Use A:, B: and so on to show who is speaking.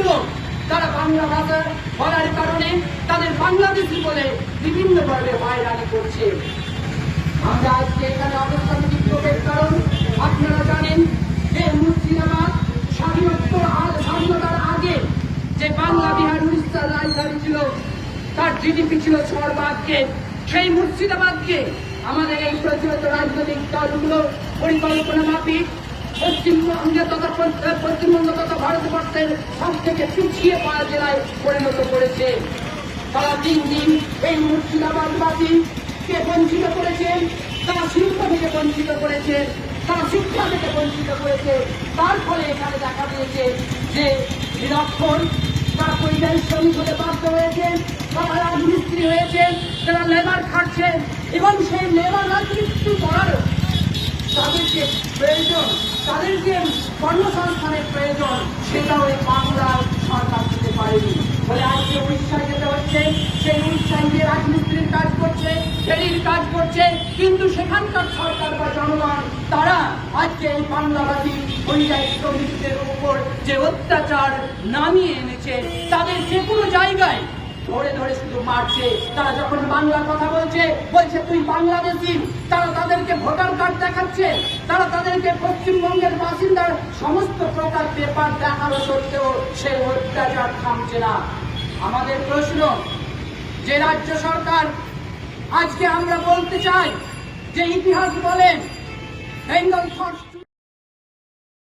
A: মানুষগুলো তারা বাংলা ভাষা বলার কারণে তাদের বাংলাদেশি বলে বিভিন্নভাবে হয়রানি করছে। আমরা আজকে এখানে অবস্থান বিক্ষোভের কারণ, আপনারা জানেন যে মুর্শিদাবাদ স্বাধীনত্ব আর স্বাধীনতার আগে যে বাংলা বিহার উড়িষ্যার রাজধানী ছিল, তার জিডিপি ছিল সর্বাগ্যে সেই মুর্শিদাবাদকে আমাদের এই প্রচলিত রাজনৈতিক দলগুলো পরিকল্পনা মাফিক, পশ্চিমবঙ্গে তথা পশ্চিমবঙ্গ তথা ভারতবর্ষের সব থেকে পিছিয়ে পড়া জেলায় পরিণত করেছে। তারা দিন দিন এই মুর্শিদাবাদবাসী কে বঞ্চিত করেছেন তারা শিল্প থেকে বঞ্চিত করেছে, তারা শিক্ষা থেকে বঞ্চিত করেছে। তার ফলে এখানে দেখা দিয়েছে যে নিরক্ষর, তারা পরিযায়ী শ্রমিক হতে বাধ্য হয়েছে, তারা রাজমিস্ত্রি হয়েছে, তারা লেবার খাটছে, এবং সেই লেবার রাজমিস্ত্রি করার তাদের যে প্রয়োজন তাদের যে কর্মসংস্থানের প্রয়োজন, সেটাও এই বাংলার সরকার দিতে পারেনি ফলে আজকে উড়িষ্যায় যেতে হচ্ছে সেই উড়িষ্যায় কাজ করছে, ফেরির কাজ করছে, কিন্তু সেখানকার সরকার বা জনগণ, তারা আজকে এই বাংলাবাদী পরিযায়ী শ্রমিকদের উপর যে অত্যাচার নামিয়ে এনেছে, তাদের যে কোনো জায়গায় ধরে ধরে শুধু মারছে। তারা যখন বাংলা কথা বলছে বলছে, তুই বাংলাদেশি, তারা তাদেরকে ভোটার কার্ড দেখাচ্ছে, তারা তাদেরকে পশ্চিমবঙ্গের বাসিন্দার সমস্ত প্রকার পেপার দেখানো সত্ত্বেও সে অত্যাচার থামছে না। আমাদের প্রশ্ন যে রাজ্য সরকার আজকে আমরা বলতে চাই যে ইতিহাস বলেন বেঙ্গল